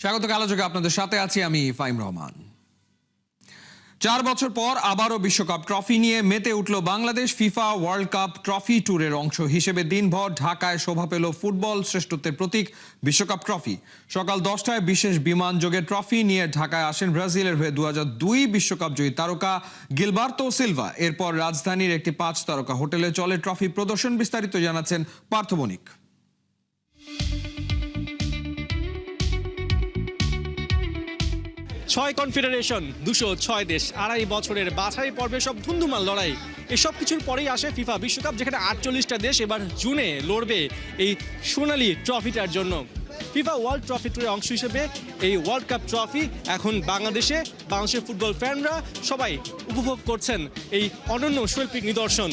স্বাগত কালোযোগে আপনাদের সাথে আছি আমি ফাইম রহমান। চার বছর পর আবারও বিশ্বকাপ ট্রফি নিয়ে মেতে উঠল Bangladesh FIFA World Cup trophy ট্যুরের অংশ হিসেবে দিনভর ঢাকায় শোভা পেল ফুটবল শ্রেষ্ঠত্বের প্রতীক বিশ্বকাপ ট্রফি। সকাল দশটায় বিশেষ বিমান যোগে ট্রফি নিয়ে ঢাকায় আসেন ব্রাজিলের হয়ে দু দুই বিশ্বকাপ জয়ী তারকা গিলবার্তো সিলভা। এরপর রাজধানীর একটি পাঁচ তারকা হোটেলে চলে ট্রফি প্রদর্শন বিস্তারিত জানাচ্ছেন পার্থবণিক ছয় কনফেডারেশন, দুশো ছয় দেশ। আড়াই বছরের বাছাই পর্বে সব ধুন্ধুমাল লড়াই। এসব কিছুর পরেই আসে ফিফা বিশ্বকাপ, যেখানে আটচল্লিশটা দেশ এবার জুনে লড়বে এই সোনালি ট্রফিটার জন্য। ফিফা ওয়ার্ল্ড ট্রফি টুরের অংশ হিসেবে এই ওয়ার্ল্ড কাপ ট্রফি এখন বাংলাদেশে, বাংলাদেশের ফুটবল ফ্যানরা সবাই উপভোগ করছেন এই অনন্য শৈল্পিক নিদর্শন।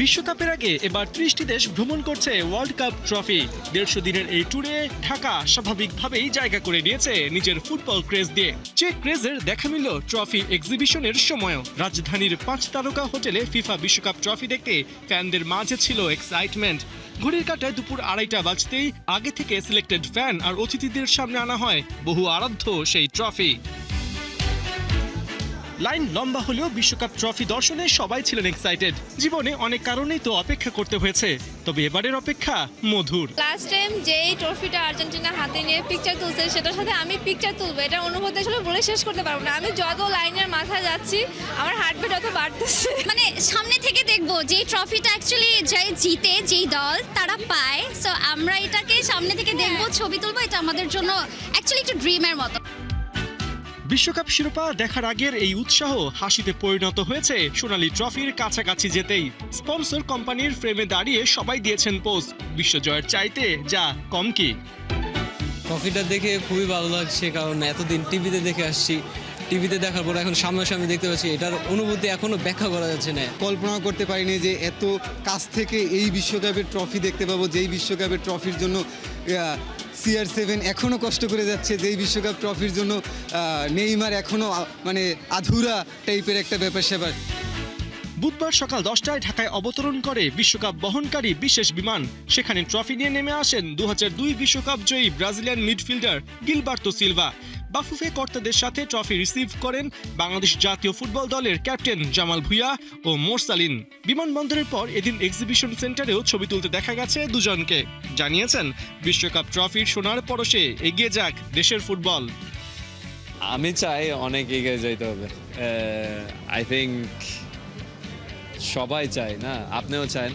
বিশ্বকাপের আগে এবার ত্রিশটি দেশ ভ্রমণ করছে ওয়ার্ল্ড কাপ ট্রফি দেড়শো দিনের এই ট্যুরে ঢাকা স্বাভাবিকভাবেই জায়গা করে নিয়েছে নিজের ফুটবল ক্রেজ দিয়ে। যে ক্রেজের দেখা মিলল ট্রফি এক্সিবিশনের সময়ও। রাজধানীর পাঁচ তারকা হোটেলে ফিফা বিশ্বকাপ ট্রফি দেখতে ফ্যানদের মাঝে ছিল এক্সাইটমেন্ট ঘড়ির কাটায় দুপুর আড়াইটা বাজতেই আগে থেকে সিলেক্টেড ফ্যান আর অতিথিদের সামনে আনা হয় বহু আরাধ্য সেই ট্রফি লাইন লম্বা হলেও বিশ্বকাপ ট্রফি দর্শনে সবাই ছিলেন এক্সাইটেড জীবনে অনেক কারণেই তো অপেক্ষা করতে হয়েছে। তবে এবারের অপেক্ষা মধুর। লাস্ট টাইম যেই ট্রফিটা আর্জেন্টিনা হাতে নিয়ে পিকচার তুলছে সেটার সাথে আমি পিকচার তুলবো। এটা অনুভূতি আসলে বলে শেষ করতে পারব না। আমি যত লাইনের মাথায় যাচ্ছি আমার হার্টবিট অত বাড়তেছে। মানে সামনে থেকে দেখব যে ট্রফিটা অ্যাকচুয়ালি যে জিতে যেই দল তারা পায়। সো আমরা এটাকে সামনে থেকে দেখব ছবি তুলবো এটা আমাদের জন্য অ্যাকচুয়ালি একটু ড্রিমের মতো। বিশ্বকাপ শিরোপা দেখার আগের এই উৎসাহ হাসিতে পরিণত হয়েছে সোনালি ট্রফির কাছাকাছি যেতেই। স্পন্সর কোম্পানির ফ্রেমে দাঁড়িয়ে সবাই দিয়েছেন পোজ। বিশ্বজয়ের চাইতে যা কম কি? ট্রফিটা দেখে খুবই ভালো লাগছে কারণ এতদিন টিভিতে দেখে আসছি। টিভিতে দেখার পর এখন সামনাসামনি দেখতে পাচ্ছি এটার অনুভূতি এখনও ব্যাখ্যা করা যাচ্ছে না। কল্পনা করতে পারিনি যে এত কাছ থেকে এই বিশ্বকাপের ট্রফি দেখতে পাবো যেই বিশ্বকাপের ট্রফির জন্য সিআর সেভেন এখনও কষ্ট করে যাচ্ছে, যেই বিশ্বকাপ ট্রফির জন্য নেইমার এখনও মানে আধুরা টাইপের একটা ব্যাপার স্যাপার। বুধবার সকাল দশটায় ঢাকায় অবতরণ করে বিশ্বকাপ বহনকারী বিশেষ বিমান। সেখানে ট্রফি নিয়ে নেমে আসেন দু বিশ্বকাপ জয়ী Brazilian midfielder Gilberto Silva. BAFUFE কর্তাদের সাথে ট্রফি রিসিভ করেন বাংলাদেশ জাতীয় ফুটবল দলের ক্যাপ্টেন জামাল ভুইয়া ও মোরসালিন বিমানবন্দরের পর এদিন এক্সিবিশন সেন্টারেও ছবি তুলতে দেখা গেছে দুজনকে। জানিয়েছেন, বিশ্বকাপ ট্রফির সোনার পরশে এগিয়ে যাক দেশের ফুটবল। আমি চাই অনেক এগিয়ে যাইতে হবে। আই থিঙ্ক সবাই চায়, না? আপনিও চান?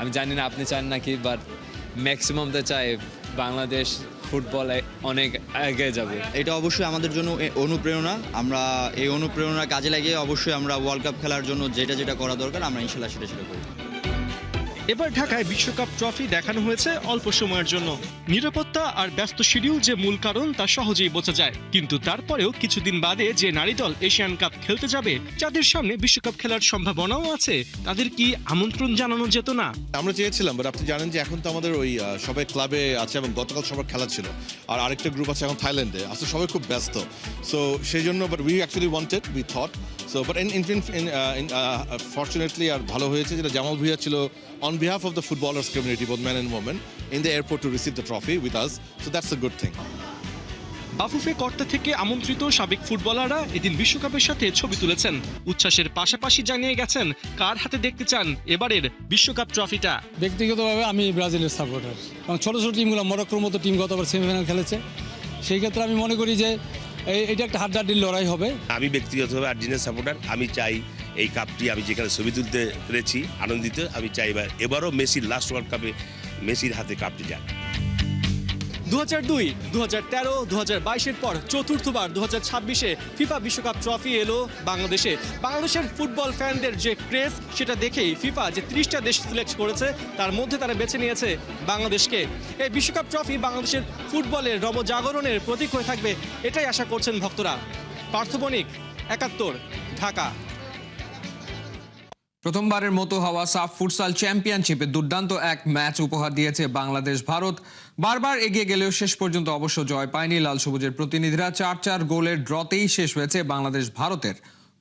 আমি জানি না আপনি চান নাকি বাট ম্যাক্সিমাম তো চাই বাংলাদেশ ফুটবলে অনেক আগে যাবে। এটা অবশ্যই আমাদের জন্য অনুপ্রেরণা। আমরা এই অনুপ্রেরণা কাজে লাগিয়ে অবশ্যই আমরা ওয়ার্ল্ড কাপ খেলার জন্য যেটা যেটা করা দরকার, আমরা ইনশাল্লাহ সেটা সেটা করি এবার ঢাকায় বিশ্বকাপ ট্রফি দেখানো হয়েছে অল্প সময়ের জন্য। নিরাপত্তা আর ব্যস্ত শিডিউল যে মূল কারণ, তা সহজেই বোঝা যায়। কিন্তু তারপরেও কিছুদিন বাদে যে নারী দল এশিয়ান কাপ খেলতে যাবে, যাদের সামনে বিশ্বকাপ খেলার সম্ভাবনাও আছে, তাদের কি আমন্ত্রণ জানানো যেত না? আমরা চেয়েছিলাম বাট আপনি জানেন যে এখন তো আমাদের ওই সবাই ক্লাবে আছে এবং গতকাল সবার খেলা ছিল। আর আরেকটা গ্রুপ আছে এখন থাইল্যান্ডে আসলে সবাই খুব ব্যস্ত। সো সেই জন্য but we actually wanted we thought so but in in fortunately আর ভালো হয়েছে যেটা জামাল ভুইয়া ছিল on behalf of the footballers community both man and women in the airport to receive the trophy with us so that's a good thing BAFUFE কর্তা থেকে আমন্ত্রিত সাবেক ফুটবলাররা এদিন বিশ্বকাপের সাথে ছবি তুলেছেন। উচ্ছ্বাসের পাশাপাশি জানিয়ে গেছেন কার হাতে দেখতে চান এবারের বিশ্বকাপ ট্রফিটা ব্যক্তিগতভাবে আমি ব্রাজিলের সাপোর্টার এবং ছোটো ছোটো টিমগুলো মরক্কোর মতো টিম গতবার সেমিফাইনাল খেলেছে। সেই ক্ষেত্রে আমি মনে করি যে এটা একটা হাড্ডাহাড্ডির লড়াই হবে। আমি ব্যক্তিগতভাবে আর্জেন্টিনার সাপোর্টার, আমি চাই এই কাপটি আমি যেখানে ছবি তুলতে পেরেছি, আনন্দিত, আমি চাই এবার এবারও মেসির লাস্ট ওয়ার্ল্ড কাপে মেসির হাতে কাপটি যাক। দু হাজার দুই দু হাজার তেরো দু হাজার বাইশের পর চতুর্থবার দু হাজার ছাব্বিশে ফিফা বিশ্বকাপ ট্রফি এলো বাংলাদেশে। বাংলাদেশের ফুটবল যে সেটা দেখেই ফিফা যে দেশ সিলেক্ট করেছে, তার মধ্যে তারা বেছে নিয়েছে বাংলাদেশকে। এই বিশ্বকাপ ট্রফি বাংলাদেশের ফুটবলের নবজাগরণের প্রতীক হয়ে থাকবে, এটাই আশা করছেন ভক্তরা। পার্থবণিক একাত্তর, ঢাকা। প্রথমবারের মতো হওয়া সাফ ফুটসাল চ্যাম্পিয়নশিপে দুর্দান্ত এক ম্যাচ উপহার দিয়েছে বাংলাদেশ, ভারত। বারবার এগিয়ে গেলেও শেষ পর্যন্ত অবশ্য জয় পায়নি লাল সবুজের প্রতিনিধিরা। চার চার গোলের ড্রতেই শেষ হয়েছে বাংলাদেশ, ভারতের।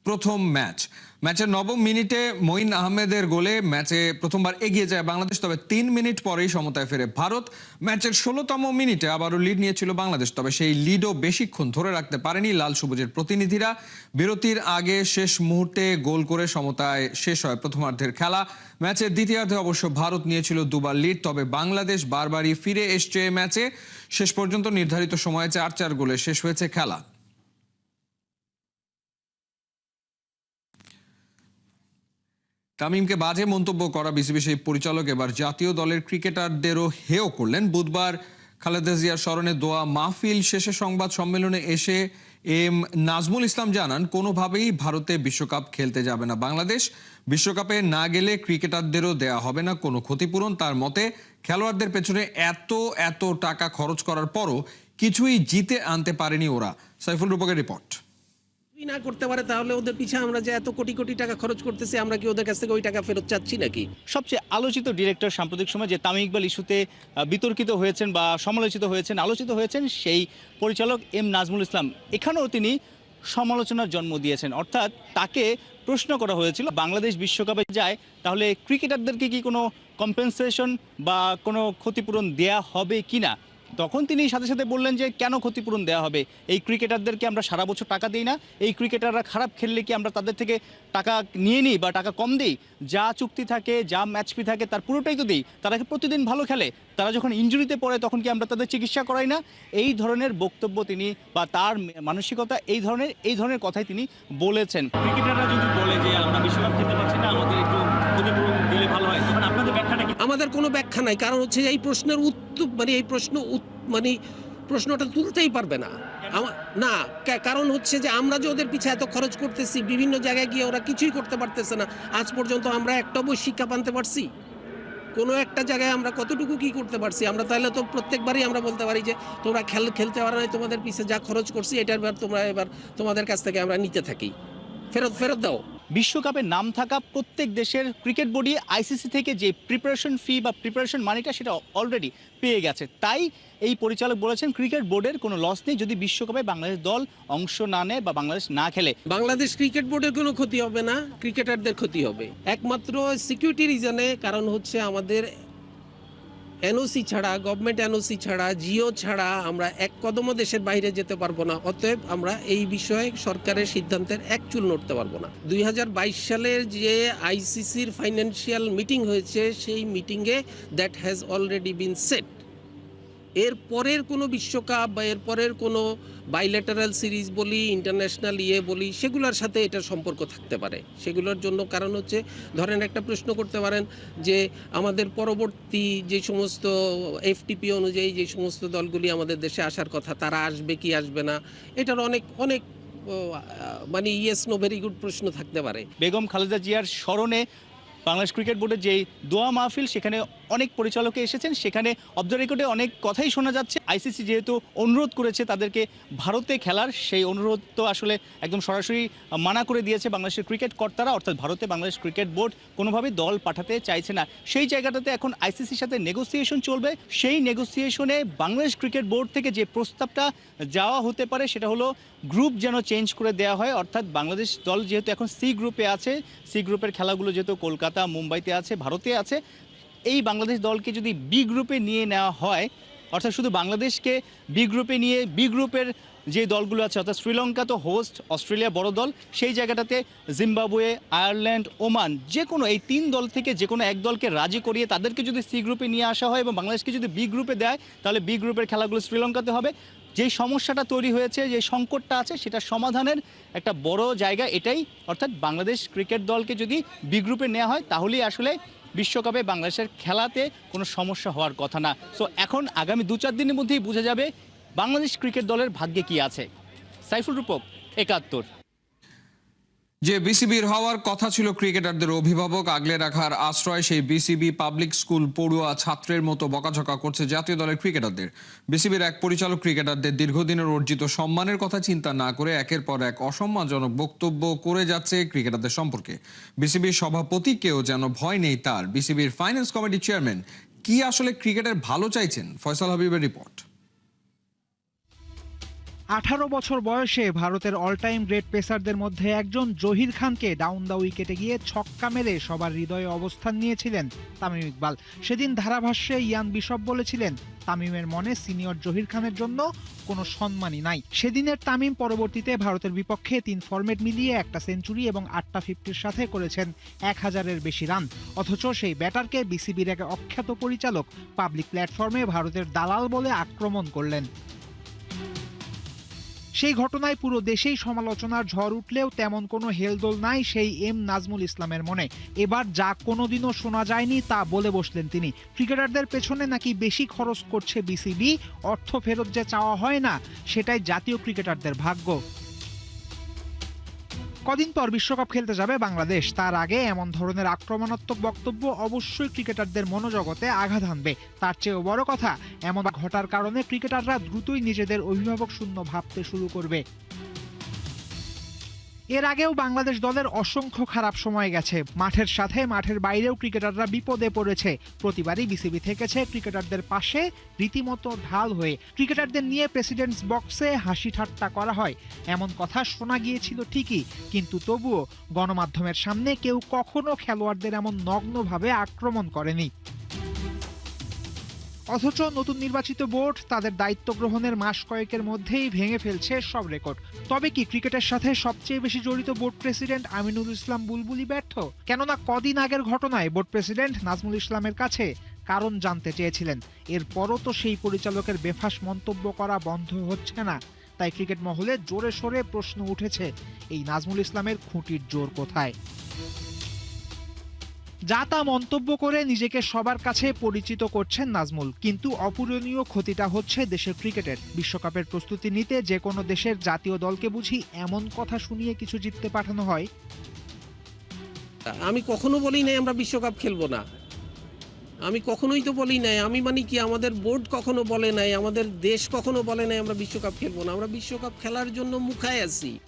প্রথম ম্যাচ। ম্যাচের নবম মিনিটে মঈন আহমেদের গোলে ম্যাচে প্রথমবার এগিয়ে যায় বাংলাদেশ, তবে তিন মিনিট পরেই সমতায় ফেরে ভারত। ম্যাচের ষোলোতম মিনিটে আবারও লিড নিয়েছিল বাংলাদেশ, তবে সেই লিডও বেশিক্ষণ ধরে রাখতে পারেনি লাল সবুজের প্রতিনিধিরা। বিরতির আগে শেষ মুহূর্তে গোল করে সমতায় শেষ হয় প্রথমার্ধের খেলা। ম্যাচের দ্বিতীয়ার্ধে অবশ্য ভারত নিয়েছিল দুবার লিড তবে বাংলাদেশ বারবারই ফিরে এসছে ম্যাচে। শেষ পর্যন্ত নির্ধারিত সময়ে চার চার গোলে শেষ হয়েছে খেলা। তামিমকে বাজে মন্তব্য করা বিসিবি সেই পরিচালক এবার জাতীয় দলের ক্রিকেটারদেরও হেয় করলেন। বুধবার খালেদা জিয়ার স্মরণে দোয়া মাহফিল শেষে সংবাদ সম্মেলনে এসে এম নাজমুল ইসলাম জানান, কোনোভাবেই ভারতে বিশ্বকাপ খেলতে যাবে না। বাংলাদেশ বিশ্বকাপে না গেলে ক্রিকেটারদেরও দেয়া হবে না। কোনো ক্ষতিপূরণ তার মতে খেলোয়াড়দের পেছনে এত এত টাকা খরচ করার পরও কিছুই জিতে আনতে পারেনি ওরা। সাইফুল রূপকের রিপোর্ট। না করতে পারে, তাহলে ওদের পিছে আমরা যে এত কোটি কোটি টাকা খরচ করতেছি, আমরা কি ওদের কাছ থেকে ওই টাকা ফেরত চাচ্ছি নাকি? সবচেয়ে আলোচিত ডিরেক্টর সাম্প্রতিক সময় যে তামিম ইকবাল ইস্যুতে বিতর্কিত হয়েছেন বা সমালোচিত হয়েছেন, আলোচিত হয়েছেন, সেই পরিচালক এম নাজমুল ইসলাম। এখানেও তিনি সমালোচনার জন্ম দিয়েছেন। অর্থাৎ তাকে প্রশ্ন করা হয়েছিল, বাংলাদেশ বিশ্বকাপে যায়, তাহলে ক্রিকেটারদেরকে কি কোনো কম্পেনসেশন বা কোনো ক্ষতিপূরণ দেয়া হবে কি না তখন তিনি সাথে সাথে বললেন যে কেন ক্ষতিপূরণ দেওয়া হবে? এই ক্রিকেটারদেরকে আমরা সারা বছর টাকা দিই না। এই ক্রিকেটাররা খারাপ খেললে কি আমরা তাদের থেকে টাকা নিয়ে নিই বা টাকা কম দিই? যা চুক্তি থাকে যা ম্যাচ ফি থাকে তার পুরোটাই তো দিই। তারা প্রতিদিন ভালো খেলে? তারা যখন ইনজুরিতে পড়ে তখন কি আমরা তাদের চিকিৎসা করাই না? এই ধরনের বক্তব্য তিনি বা তার মানসিকতা এই ধরনের এই ধরনের কথাই তিনি বলেছেন। ক্রিকেটাররা যদি বলে যে আমরা বিশ্বকাপ খেলতে পারছি না আমাদের একটু ক্ষতিপূরণ দিলে ভালো হয় তখন আপনাদের ব্যাখ্যাটা কি? আমাদের কোনো ব্যাখ্যা নাই। কারণ হচ্ছে এই প্রশ্নের উত্তর মানে এই প্রশ্ন মানে প্রশ্নটা তুলতেই পারবে না। না কারণ হচ্ছে যে আমরা যে ওদের পিছে এত খরচ করতেছি, বিভিন্ন জায়গায় গিয়ে ওরা কিছুই করতে পারতেছে না। আজ পর্যন্ত আমরা একটা বই শিক্ষা পানতে পারছি। কোনো একটা জায়গায় আমরা কতটুকু কি করতে পারছি? আমরা তাহলে তো প্রত্যেকবারই আমরা বলতে পারি যে, তোমরা খেল, খেলতে পারো নাই, তোমাদের পিছে যা খরচ করছি, এটার এবার তোমরা এবার তোমাদের কাছ থেকে আমরা নিতে থাকি। ফেরত ফেরত দাও। বিশ্বকাপে নাম থাকা প্রত্যেক দেশের ক্রিকেট বোর্ডই আইসিসি থেকে যে প্রিপারেশন ফি বা প্রিপারেশন মানিটা সেটা অলরেডি পেয়ে গেছে। তাই এই পরিচালক বলেছেন ক্রিকেট বোর্ডের কোনো লস নেই যদি বিশ্বকাপে বাংলাদেশ দল অংশ না নেয় বা বাংলাদেশ না খেলে। বাংলাদেশ ক্রিকেট বোর্ডের কোনো ক্ষতি হবে না, ক্রিকেটারদের ক্ষতি হবে। একমাত্র সিকিউরিটি রিজনে কারণ হচ্ছে আমাদের এনওসি ছাড়া, গভর্নমেন্ট এনওসি ছাড়া, জিও ছাড়া আমরা এক কদমও দেশের বাইরে যেতে পারব না। অতএব আমরা এই বিষয়ে সরকারের সিদ্ধান্তের এক চুল নড়তে পারব না। দুই হাজার বাইশ সালের যে আইসিসির ফাইন্যান্সিয়াল মিটিং হয়েছে, সেই মিটিংয়ে that has already been set এর পরের কোনো বিশ্বকাপ বা এর পরের কোনো বাইলেটারাল সিরিজ বলি ইন্টারন্যাশনাল ইয়ে বলি, সেগুলোর সাথে এটার সম্পর্ক থাকতে পারে। সেগুলোর জন্য কারণ হচ্ছে, ধরেন একটা প্রশ্ন করতে পারেন যে, আমাদের পরবর্তী যে সমস্ত এফটিপি অনুযায়ী যে সমস্ত দলগুলি আমাদের দেশে আসার কথা, তারা আসবে কি আসবে না, এটার অনেক অনেক মানে ইয়েস নো ভেরি গুড প্রশ্ন থাকতে পারে। বেগম খালেদা জিয়ার স্মরণে বাংলাদেশ ক্রিকেট বোর্ডের যে দোয়া মাহফিল, সেখানে অনেক পরিচালকে এসেছেন, সেখানে অব দ্য রেকর্ডে অনেক কথাই শোনা যাচ্ছে। আইসিসি যেহেতু অনুরোধ করেছে তাদেরকে ভারতে খেলার, সেই অনুরোধ তো আসলে একদম সরাসরি মানা করে দিয়েছে বাংলাদেশের ক্রিকেট কর্তারা, অর্থাৎ ভারতে বাংলাদেশ ক্রিকেট বোর্ড কোনোভাবেই দল পাঠাতে চাইছে না। সেই জায়গাটাতে এখন আইসিসির সাথে নেগোসিয়েশন চলবে। সেই নেগোসিয়েশনে বাংলাদেশ ক্রিকেট বোর্ড থেকে যে প্রস্তাবটা যাওয়া হতে পারে, সেটা হলো গ্রুপ যেন চেঞ্জ করে দেওয়া হয়, অর্থাৎ বাংলাদেশ দল যেহেতু এখন সি গ্রুপে আছে সি গ্রুপের খেলাগুলো যেহেতু কলকাতা, মুম্বাইতে আছে, ভারতে আছে এই বাংলাদেশ দলকে যদি বি গ্রুপে নিয়ে নেওয়া হয়, অর্থাৎ শুধু বাংলাদেশকে বি গ্রুপে নিয়ে বি গ্রুপের যে দলগুলো আছে, অর্থাৎ শ্রীলঙ্কা তো হোস্ট অস্ট্রেলিয়া বড় দল, সেই জায়গাটাতে জিম্বাবুয়ে, আয়ারল্যান্ড, ওমান যে কোনো এই তিন দল থেকে যে কোনো এক দলকে রাজি করিয়ে তাদেরকে যদি সি গ্রুপে নিয়ে আসা হয় এবং বাংলাদেশকে যদি বি গ্রুপে দেয়, তাহলে বি গ্রুপের খেলাগুলো শ্রীলঙ্কাতে হবে। যেই সমস্যাটা তৈরি হয়েছে, যে সংকটটা আছে সেটা সমাধানের একটা বড় জায়গা এটাই। অর্থাৎ বাংলাদেশ ক্রিকেট দলকে যদি বি গ্রুপে নেওয়া হয়, তাহলেই আসলে বিশ্বকাপে বাংলাদেশের খেলাতে কোনো সমস্যা হওয়ার কথা না। সো এখন আগামী দু চার দিনের মধ্যেই বোঝা যাবে বাংলাদেশ ক্রিকেট দলের ভাগ্যে কি আছে। সাইফুল রূপক, একাত্তর। যে বিসিবির হওয়ার কথা ছিল ক্রিকেটারদের অভিভাবক আগলে রাখার আশ্রয়, সেই বিসিবি পাবলিক স্কুল পড়ুয়া ছাত্রের মতো বকাঝকা করছে জাতীয় দলের ক্রিকেটারদের। বিসিবির এক পরিচালক ক্রিকেটারদের দীর্ঘদিনের অর্জিত সম্মানের কথা চিন্তা না করে একের পর এক অসম্মানজনক বক্তব্য করে যাচ্ছে ক্রিকেটারদের সম্পর্কে। বিসিবির সভাপতিকেও যেন ভয় নেই তার। বিসিবির ফাইন্যান্স কমিটির চেয়ারম্যান কি আসলে ক্রিকেটের ভালো চাইছেন? ফয়সাল হাবিবের রিপোর্ট। আঠারো বছর বয়সে ভারতের অল টাইম গ্রেট পেসারদের মধ্যে একজন জহির খানকে ডাউন দা উইকেটে গিয়ে ছক্কা মেরে সবার হৃদয়ে অবস্থান নিয়েছিলেন তামিম ইকবাল। সেদিন ধারাভাষ্যে ইয়ান বিশপ বলেছিলেন, তামিমের মনে সিনিয়র জহির খানের জন্য কোনো সম্মানই নাই। সেদিনের তামিম পরবর্তীতে ভারতের বিপক্ষে তিন ফরম্যাট মিলিয়ে একটা সেঞ্চুরি এবং আটটা ফিফটির সাথে করেছেন এক হাজারের বেশি রান অথচ সেই ব্যাটারকে বিসিবির এক অখ্যাত পরিচালক পাবলিক প্ল্যাটফর্মে ভারতের দালাল বলে আক্রমণ করলেন। সেই ঘটনায় পুরো দেশেই সমালোচনার ঝড় উঠলেও তেমন কোনো হেলদোল নাই সেই এম নাজমুল ইসলামের মনে। এবার যা কোনোদিনও শোনা যায়নি তা বলে বসলেন তিনি। ক্রিকেটারদের পেছনে নাকি বেশি খরচ করছে বিসিবি, অর্থ ফেরত যে চাওয়া হয় না, সেটাই জাতীয় ক্রিকেটারদের ভাগ্য। কদিন পর বিশ্বকাপ খেলতে যাবে বাংলাদেশ। তার আগে এমন ধরনের আক্রমণাত্মক বক্তব্য অবশ্যই ক্রিকেটারদের মনোজগতে আঘাত আনবে তার চেয়েও বড় কথা, এমন ঘটার কারণে ক্রিকেটাররা দ্রুতই নিজেদের অভিভাবক শূন্য ভাবতে শুরু করবে। এর আগেও বাংলাদেশ দলের অসংখ্য খারাপ সময় গেছে। মাঠের সাথে মাঠের বাইরেও ক্রিকেটাররা বিপদে পড়েছে। প্রতিবারই বিসিবি থেকেছে ক্রিকেটারদের পাশে রীতিমতো ঢাল হয়ে। ক্রিকেটারদের নিয়ে প্রেসিডেন্টস বক্সে হাসি ঠাট্টা করা হয়। এমন কথা শোনা গিয়েছিল ঠিকই, কিন্তু তবুও গণমাধ্যমের সামনে কেউ কখনো খেলোয়াড়দের এমন নগ্নভাবে আক্রমণ করেনি। অথচ নতুন নির্বাচিত বোর্ড তাদের দায়িত্ব গ্রহণের মাস কয়েকের মধ্যেই ভেঙে ফেলছে সব রেকর্ড। তবে কি ক্রিকেটের সাথে সবচেয়ে বেশি জড়িত বোর্ড প্রেসিডেন্ট আমিনুল ইসলাম বুলবুলি ব্যর্থ? কেননা কদিন আগের ঘটনায় বোর্ড প্রেসিডেন্ট নাজমুল ইসলামের কাছে কারণ জানতে চেয়েছিলেন। এরপরও তো সেই পরিচালকের বেফাস মন্তব্য করা বন্ধ হচ্ছে না। তাই ক্রিকেট মহলে জোরে সোরে প্রশ্ন উঠেছে, এই নাজমুল ইসলামের খুঁটির জোর কোথায়? যা তা মন্তব্য করে নিজেকে সবার কাছে পরিচিত করছেন নাজমুল। কিন্তু অপূরণীয় ক্ষতিটা হচ্ছে দেশের ক্রিকেটের। বিশ্বকাপের প্রস্তুতি নিতে যে কোনো দেশের জাতীয় দলকে বুঝি এমন কথা শুনিয়ে কিছু জিততে পাঠানো হয়। আমি কখনো বলি নাই আমরা বিশ্বকাপ খেলব না। আমি কখনোই তো বলি নাই। আমি মানে কি, আমাদের বোর্ড কখনো বলে নাই, আমাদের দেশ কখনো বলে নাই আমরা বিশ্বকাপ খেলব না। আমরা বিশ্বকাপ খেলার জন্য মুখায় আছি।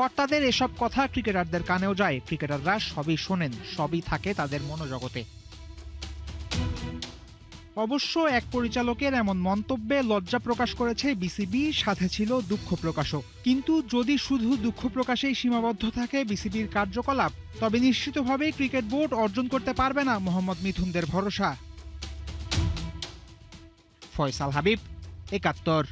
কর্তাদের এসব কথা ক্রিকেটারদের কানেও যায়। ক্রিকেটাররা সবই শোনেন, সবই থাকে তাদের মনোজগতে। অবশ্য এক পরিচালকের এমন মন্তব্যে লজ্জা প্রকাশ করেছে বিসিবি, সাথে ছিল দুঃখ প্রকাশও। কিন্তু যদি শুধু দুঃখ প্রকাশেই সীমাবদ্ধ থাকে বিসিবির কার্যকলাপ, তবে নিশ্চিতভাবেই ক্রিকেট বোর্ড অর্জন করতে পারবে না মোহাম্মদ মিথুনদের ভরসা। ফয়সাল হাবিব, একাত্তর।